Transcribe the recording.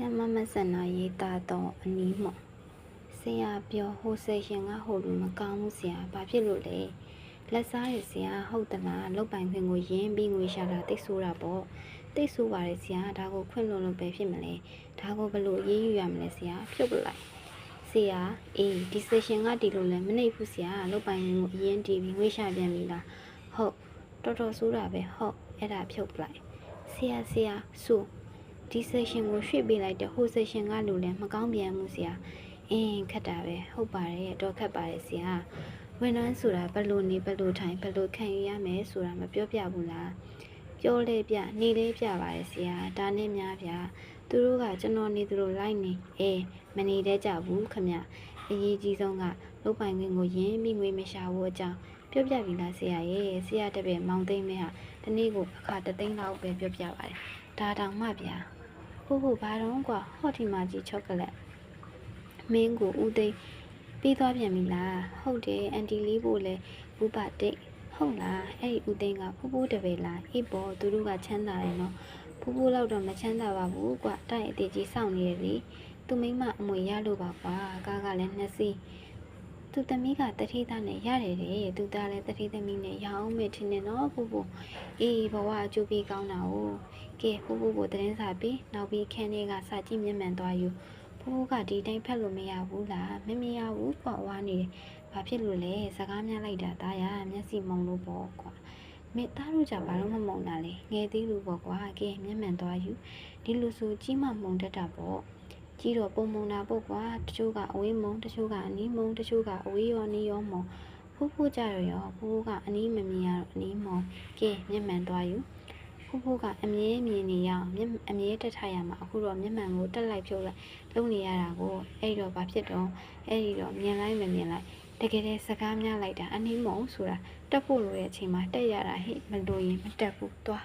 ဆီယမမဆန္ဒရေးတာတော့အနီးမော်ဆရာပြောဟိုဆေရှင်ကဟိုလူမကောင်းဘူးဆရာဘာဖြစ်လို့လဲလက်စားရဆရာဟုတ်သလားလောက်ပိုင်ခွင့်ကိုရင်းပြီးငွေရှာတာတိတ်ဆိုးတာပေါ့တိတ်ဆိုးပါတယ်ဆရာဒါကိုခွင့်လွန်လို့ပဲဖြစ်မလဲဒါကိုဘယ်လိုအရေးယူရမလဲဆရာဖြုတ်ပလိုက်ဆရာအေးဒီဆေရှင်ကဒီလိုလဲမနှိပ်ဘူးဆရာလောက်ပိုင်ခွင့်ကိုအရင်တီးပြီးငွေရှာပြန်ပြီလားဟုတ်တော်တော်ဆိုးတာပဲဟုတ်အဲ့ဒါဖြုတ်ပလိုက်ဆရာဆရာဆို ဒီ session ကိုရွှေ့ပေးလိုက်တဲ့ဟို session ကလူလည်းမကောင်းပြန်ဘူးဆရာအင်းခက်တာပဲဟုတ်ပါတယ်တော့ခက်ပါတယ်ဆရာဝန်ထမ်းဆိုတာဘယ်လိုနေဘယ်လိုထိုင်ဘယ်လိုခံယူရမယ်ဆိုတာမပြောပြဘူးလားပြောလေပြနေလေပြပါတယ်ဆရာဒါနဲ့များဗျာသူတို့ကကျွန်တော်နေသူတို့လိုက်နေအေးမနေတတ်ကြဘူးခမအရေးကြီးဆုံးကလုတ်ပိုင်ခွင့်ကိုရင်းပြီးငွေမရှာဘူးအကြောင်းပြောပြပြီလားဆရာရဲ့ဆရာတပည့်မောင်သိမ့်မဲဟာဒီနေ့ကိုအခါတသိန်းလောက်ပဲပြောပြပါတယ်ဒါတောင်မှဗျာ ဖို့ဖို့ဘာတော့ကွာဟော့ဒီမာကြီးချောကလက်မင်းကိုဦးသိန်းပြီးသွားပြန်ပြီလားဟုတ်တယ်အန်တီလေးဖို့လဲဘူပါတိတ်ဟုတ်လားအဲ့ဒီဦးသိန်းကဖူးဖူးတပည့်လားအေးပေါ်သူတို့ကချမ်းသာတယ်နော်ဖူးဖူးလောက်တော့မချမ်းသာပါဘူးကွာတိုက်အသေးကြီးစောင့်နေရလေသူမိမအမွေရလို့ပါကွာကားကလည်းနှစ်စီးသူသမီးကတတိသားနဲ့ရတယ်တဲ့သူသားလည်းတတိသမီးနဲ့ရအောင်မေထင်းနေနော်ဖူးဖူးအေးဘဝအကျိုးပေးကောင်းတာ哦 ကဲဖိုးဖိုးကိုသတင်းစာပြီးနောက်ပြီးခန်းလေးကစာကြည့်မျက်မှန်သွားယူဖိုးဖိုးကဒီတိုင်းဖက်လို့မရဘူးလားမမရဘူးကွာဝါနေတယ်ဘာဖြစ်လို့လဲစကားများလိုက်တာဒါရမျက်စိမုံလို့ပေါ့ကွာမေသားတို့ကြဘာလို့မမုံတာလဲငယ်သေးလို့ပေါ့ကွာကဲမျက်မှန်သွားယူဒီလိုဆိုကြီးမှမုံတတ်တာပေါ့ကြီးတော့ပုံမုံတာပေါ့ကွာတချို့ကအဝေးမုံတချို့ကအနီးမုံတချို့ကအဝေးရောနီးရောမုံဖိုးဖိုးကြရရောဖိုးဖိုးကအနီးမမြင်ရတော့အနီးမုံကဲမျက်မှန်သွားယူ ဖူးဖူးကအမြဲမြင်နေရအောင်မျက်အမြဲတက်ထားရမှာအခုတော့မျက်မှန်ကိုတက်လိုက်ဖြုတ်လိုက်လုပ်နေရတာကိုအဲ့တော့ဘာဖြစ်တော့အဲ့ဒီတော့မြင်လိုက်မမြင်လိုက်တကယ်တည်းစကားများလိုက်တာအနည်းမုံဆိုတာတက်ဖို့လိုတဲ့အချိန်မှာတက်ရတာဟိမလို့ရင်မတက်ဘူးသွား